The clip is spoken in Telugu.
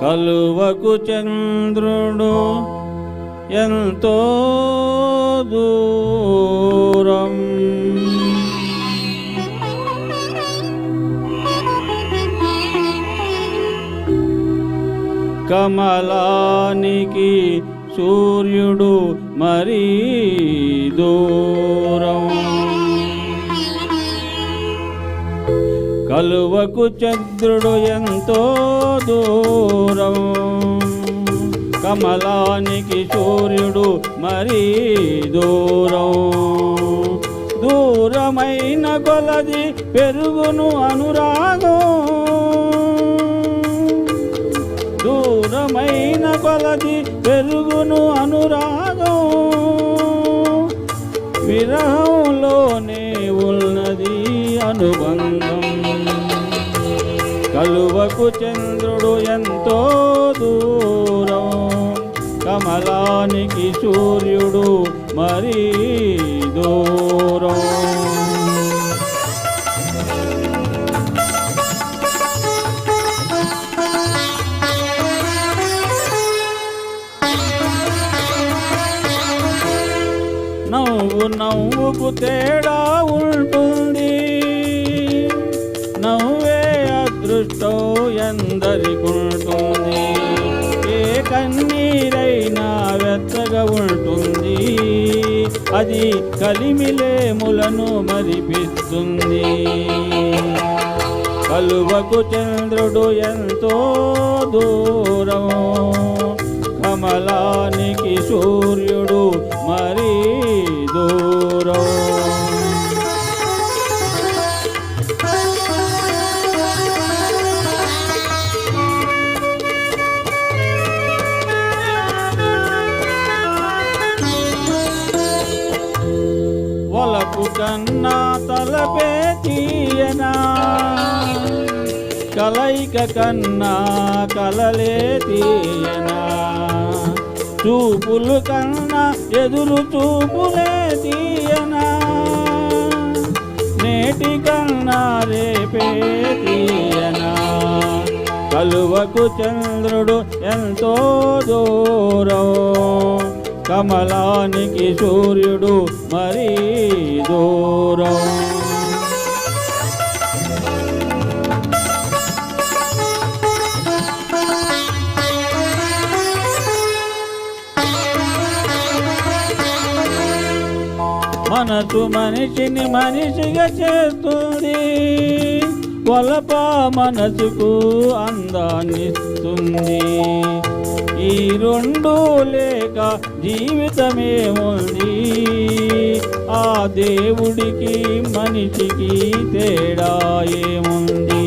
కలువకు చంద్రుడు ఎంతో దూరం. కమలానికి సూర్యుడు మరీ దూరం. కలువకు చంద్రుడు ఎంతో దూరం. కమలానికి సూర్యుడు మరీ దూరం. దూరమైన కొలది పెరుగును అనురాగం. దూరమైన కొలది పెరుగును అనురాగం. విరా కలువకు చంద్రుడు ఎంతో దూరం. కమలానికి సూర్యుడు మరీ దూరం. నవ్వు నవ్వుకు తేడా అది కలిమిలేములను మరిపిస్తుంది. కలువకు చంద్రుడు ఎంతో దూరం కమలానికి కన్నా తలపే తీయనా? కలయిక కన్నా కలలే తీయనా? చూపులు కన్నా ఎదురు చూపులే తీయనా? నేటి కన్నా రేపే తీయనా? కలువకు చంద్రుడు ఎంతో దూరం. కమలానికి సూర్యుడు మరీ దూరం. మనసు మనిషిని మనిషిగా చేస్తుంది. వలప మనసుకు అందాన్నిస్తుంది. ఈ రెండు లేక జీవితమేముంది ఆ దేవుడికి మనిషికి తేడా ఏముంది?